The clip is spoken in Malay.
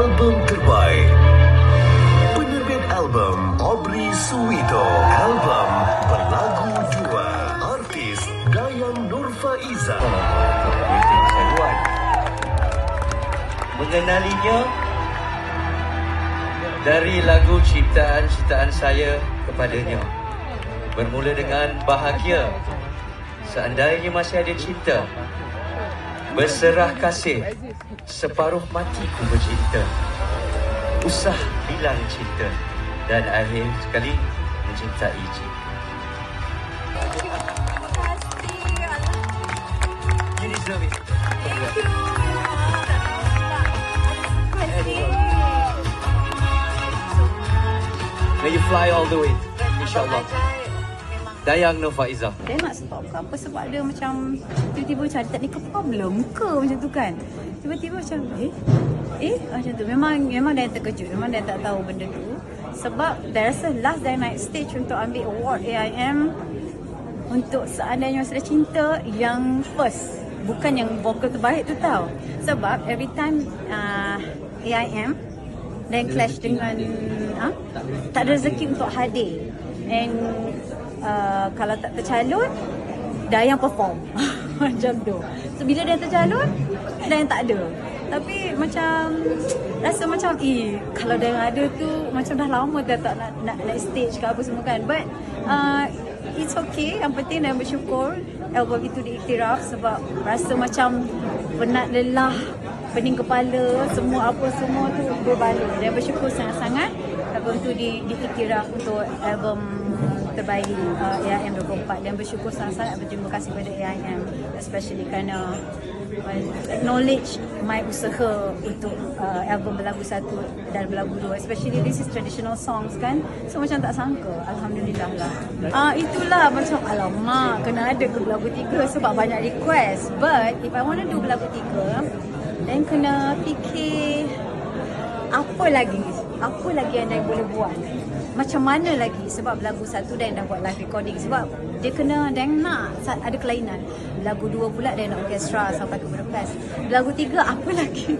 album terbaik. Penerbit album Aubrey Suwito. Album Berlagu Dua. Artis Dayang Nur Faiza. Seruan. Mengenalinya dari lagu ciptaan-ciptaan saya kepadanya. Bermula dengan bahagia. Seandainya masih ada cinta. Berserah kasih. Separuh mati ku bercinta. Usah bilang cinta. Dan akhir sekali mencintai cinta. You deserve it. May you fly all the way. InsyaAllah. Dayang Nur Faizah. Dia nak stop ke? Apa sebab dia macam tiba-tiba macam ada technical problem ke macam tu kan. Tiba-tiba macam eh? Eh? Macam tu. Memang memang dia terkejut. Memang dia tak tahu benda tu. Sebab dia rasa last day night stage untuk ambil award AIM untuk seandainya sudah cinta yang first. Bukan yang vokal terbaik tu tau. Sebab every time uh, AIM dan clash dengan ha? tak ada rezeki untuk hadir. And uh, kalau tak tercalon Dayang perform. Macam tu. So bila dia tercalon Dayang tak ada. Tapi macam rasa macam eh kalau Dayang ada tu macam dah lama dah tak nak, nak naik stage ke apa semua kan. But uh, it's okay. Yang penting Dayang bersyukur. Album itu diiktiraf sebab rasa macam penat lelah pening kepala semua apa semua tu berbalik. Dan bersyukur sangat-sangat album tu di diiktiraf untuk album terbaik uh, AIM 24 dan bersyukur sangat-sangat berterima kasih kepada AIM especially kerana uh, acknowledge my usaha untuk uh, album berlagu satu dan berlagu dua. Especially this is traditional songs kan. So macam tak sangka Alhamdulillah lah. Uh, itulah macam alamak kena ada ke berlagu tiga sebab banyak request. But if I want to do berlagu tiga then kena fikir apa lagi? Apa lagi yang Dayang boleh buat? Macam mana lagi? Sebab lagu satu Dayang dah buat live recording. Sebab dia kena Dayang nak ada kelainan. Lagu dua pula Dayang nak orkestra sampai ke Budapest lagu tiga apa lagi